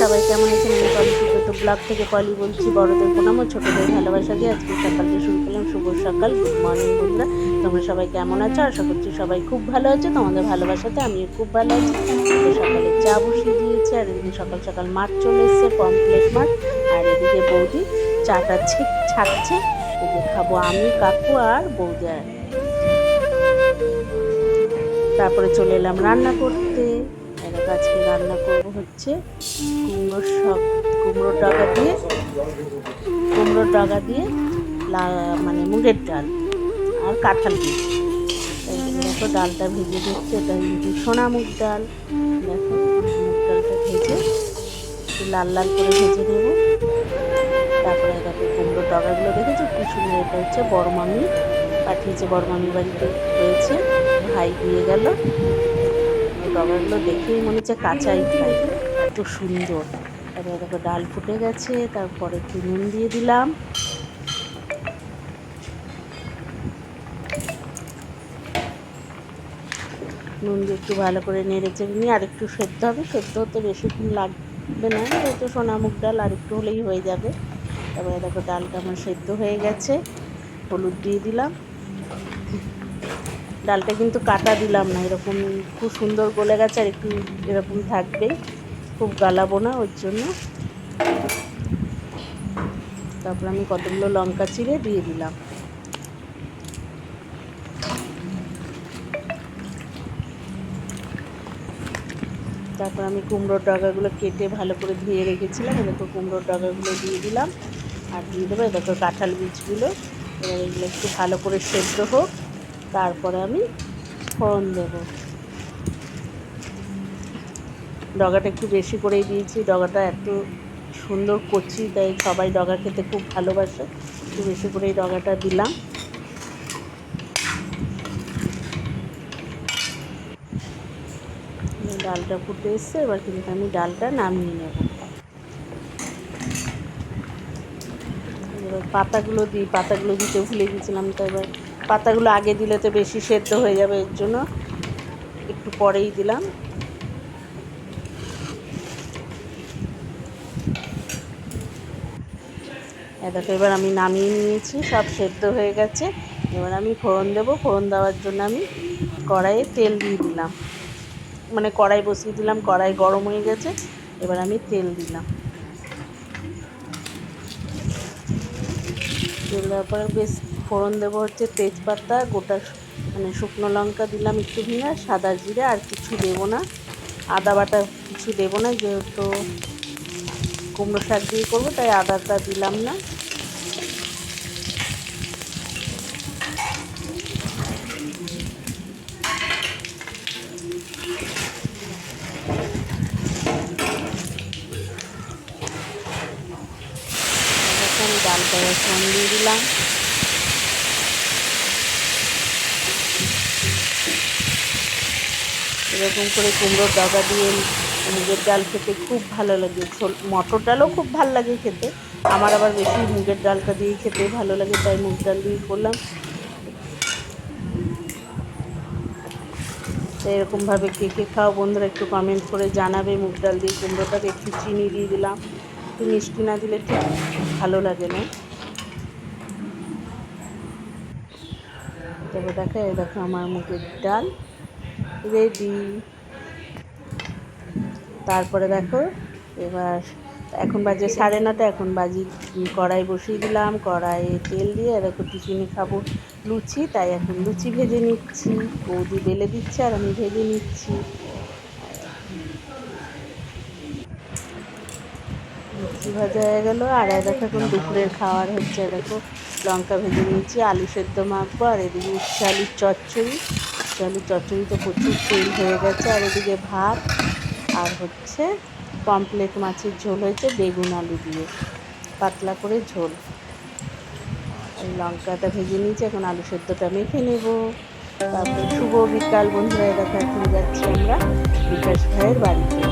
সবাই কেমন আছেন? আমি পলি তো ব্লগ থেকে পলি বলছি, বড়দের প্রণাম ও ছোটদের ভালোবাসা দিয়ে আজকে সকালটা শুরু করলাম। শুভ সকাল গুড মর্নিং বন্ধুরা। তোমরা সবাই কেমন আছো? আশা করছি সবাই খুব ভালো আছো। তোমাদের ভালোবাসাতে আমিও খুব ভালো আছি। সকালে চা বসিয়ে দিয়েছি, আর এদিকে সকাল সকাল মাঠ চলে এসছে পমপ্লেট মাঠ। আর এদিকে বৌদি চাটা ছিট ছাড়ছে। এদিকে খাব আমি, কাকু আর বৌদি তারপরে চলে এলাম রান্না করতে। রান্না করব হচ্ছে কুমড়োর সব, কুমড়োর ডগা দিয়ে, কুমড়োর ডগা দিয়ে মানে মুগের ডাল আর কাঁঠাল দেখো ডালটা ভেজে দিচ্ছে এটা সোনা মুগ ডাল। দেখো মুগ ডালটা ভেজে লাল লাল করে ভেজে নেব। তারপরে দেখো কুমড়োর ডগাগুলো দেখেছ? কি সুন্দর এটা হচ্ছে বড় মামি, পাঠিয়েছে বড় মামির বাড়িতে রয়েছে, ভাই দিয়ে গেল। ডগাগুলো দেখেই মনে হচ্ছে কাঁচাই খাই এত সুন্দর। তারপরে দেখো ডাল ফুটে গেছে, তারপরে একটু নুন দিয়ে দিলাম। নুন দিয়ে একটু ভালো করে নেড়ে চেড়ে নিয়ে আর একটু সেদ্ধ হবে। সেদ্ধ হতে বেশিক্ষণ লাগবে না হয়তো সোনা মুগ ডাল আর একটু হলেই হয়ে যাবে। তারপরে দেখো ডালটা আমার সেদ্ধ হয়ে গেছে। হলুদ দিয়ে দিলাম। ডালটা কিন্তু কাটা দিলাম না, এরকম খুব সুন্দর গলে গেছে আর একটু এরকম থাকবে, খুব গালাবো না ওর জন্য। তারপর আমি কতগুলো লঙ্কা চিড়ে দিয়ে দিলাম। তারপর আমি কুমড়োর ডগাগুলো কেটে ভালো করে ধুয়ে রেখেছিলাম, এরকম কুমড়োর ডগাগুলো দিয়ে দিলাম। আর দিয়ে দেবো দেখো কাঁঠাল বীজগুলো, এবার এগুলো একটু ভালো করে সেদ্ধ হোক। তারপরে আমি ফোড়ন দেব। ডগাটা একটু বেশি করেই দিয়েছি। ডগাটা এত সুন্দর কচি, তাই সবাই ডগা খেতে খুব ভালোবাসে। একটু বেশি করেই ডগাটা দিলাম। ডালটা ফুটে এসছে, এবার কিন্তু আমি ডালটা নামিয়ে নেব। এবার পাতাগুলো দিই, পাতাগুলো দিতে ভুলে গেছিলাম, তো এবার পাতাগুলো আগে দিলে তো বেশি সেদ্ধ হয়ে যাবে এর জন্য। একটু পরেই দিলাম। দেখো, এবার আমি নামিয়ে নিয়েছি, সব সেদ্ধ হয়ে গেছে। এবার আমি ফোড়ন দেবো। ফোড়ন দেওয়ার জন্য আমি কড়াইয়ে তেল দিয়ে দিলাম। মানে কড়াই বসিয়ে দিলাম, কড়াই গরম হয়ে গেছে। এবার আমি তেল দিলাম। তেল দেওয়ার পরে বেশ ফোড়ন দেবো হচ্ছে তেজপাতা, গোটা মানে শুকনো লঙ্কা দিলাম একটু ভিঙে, সাদা জিরে আর কিছু দেবো না। আদা বাটা কিছু দেবো না, যেহেতু কুমড়ো শাক দিয়ে করব, তাই আদাটা দিলাম না। ডালটা দিয়ে দিলাম। এরকম করে কুমড়োর ডগা দিয়ে মুগের ডাল খেতে খুব ভালো লাগে। মটর ডালও খুব ভালো লাগে খেতে। আমার আবার বেশি মুগের ডালটা দিয়েই খেতে ভালো লাগে, তাই মুগ ডাল দিয়ে করলাম। তো এরকমভাবে কে কে খাও বন্ধুরা একটু কমেন্ট করে জানাবে, মুগ ডাল দিয়ে কুমড়োটাকে একটু চিনি দিয়ে দিলাম। একটু মিষ্টি না দিলে ঠিক ভালো লাগে না। তবে দেখো, এই দেখো আমার মুগের ডাল। রেডি। তারপরে দেখো, এবার এখন বাজে সাড়ে নটা এখন বাজি কড়াই বসিয়ে দিলাম, কড়াইয়ে তেল দিয়ে দেখো টিফিনে খাব লুচি, তাই এখন লুচি ভেজে নিচ্ছি। বৌদি বেলে দিচ্ছে আর আমি ভেজে নিচ্ছি। লুচি ভাজা হয়ে গেলো, আর দেখো এখন দুপুরের খাওয়ার হচ্ছে, দেখো লঙ্কা ভেজে নিয়েছি, আলু সেদ্ধ মাখবো, আর এদিকে উচ্ছে আলুর চচ্চড়ি। উচ্ছে আলুর চচ্চড়িতে প্রচুর তেল হয়ে গেছে, আর এদিকে ভাত আর হচ্ছে পমপ্লেট মাছের ঝোল হয়েছে বেগুন আলু দিয়ে, পাতলা করে ঝোল। লঙ্কাটা ভেজে নিয়েছি, এখন আলু সেদ্ধটা মেখে নেব। তারপরে শুভ বিকাল বন্ধুরা দেখো এখন যাচ্ছি আমরা বিকাশ ভাইয়ের বাড়িতে।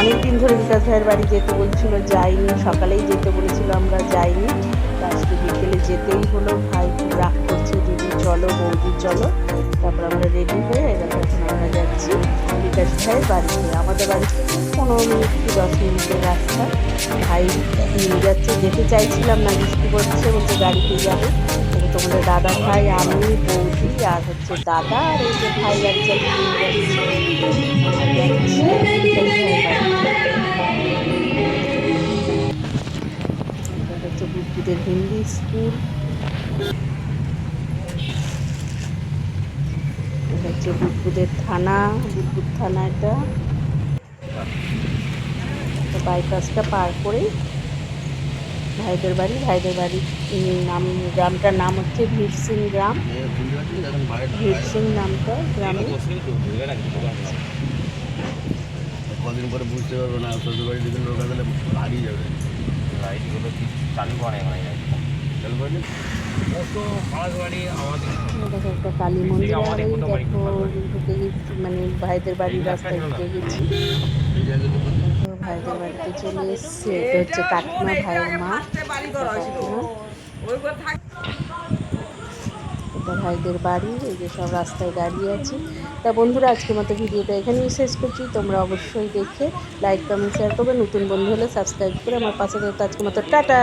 অনেক দিন ধরে বিকাশ ভাইয়ের বাড়ি যেতে বলছিল, যাইনি, সকালেই যেতে বলেছিল, আমরা যাইনি। আজকে বিকেলে যেতেই হলো, ভাই রাগ করছে, দিদি, চলো, বৌদি, চলো। তারপর আমরা রেডি হয়ে এবার এখন আমরা যাচ্ছি বিকাশ ভাইয়ের বাড়িতে। আমাদের বাড়ি থেকে পনেরো মিনিট কি দশ মিনিটের রাস্তা। ভাই নিয়ে যাচ্ছে, যেতে চাইছিলাম না, বৃষ্টি পড়ছে, বলছে গাড়িতে যাবে। তোমাদের দাদা ভাই, আমি, বৌদি আর হচ্ছে দাদা আর এই যে ভাই চালিয়ে নিয়ে যাচ্ছে। বুদ্বুদের হিন্দি স্কুল। এটা হচ্ছে বুদ্বুদের থানা, বুদ্বুদ থানা এটা। বাইপাসটা পার করে ভাইদের বাড়ি ভাইদের বাড়ি নাম, গ্রামটার নাম হচ্ছে ভীরসিং গ্রাম। ভীরসিং নামটা গ্রামে। কদিন পরে বুঝতে পারব না শ্বশুর বাড়ি লোক আসলে হারিয়ে যাবে। লাইটগুলো কি চালু করে মানে একটা কালী মন্দির আর এই দেখো ঢুকে গেছি মানে ভাইদের বাড়ির রাস্তায় ঢুকে গেছি। ভাইদের বাড়িতে চলে এসছে। এটা হচ্ছে কাকিমা ভাইয়ের মা। কাকিমা। এটা ভাইদের বাড়ি, এই যে সব রাস্তায় দাঁড়িয়ে আছে। তা বন্ধুরা, আজকের মতো ভিডিওটা এখানেই শেষ করছি। তোমরা অবশ্যই দেখে লাইক কমেন্ট শেয়ার করবে। নতুন বন্ধু হলে সাবস্ক্রাইব করে আমার পাশে আজকের মতো টাটা!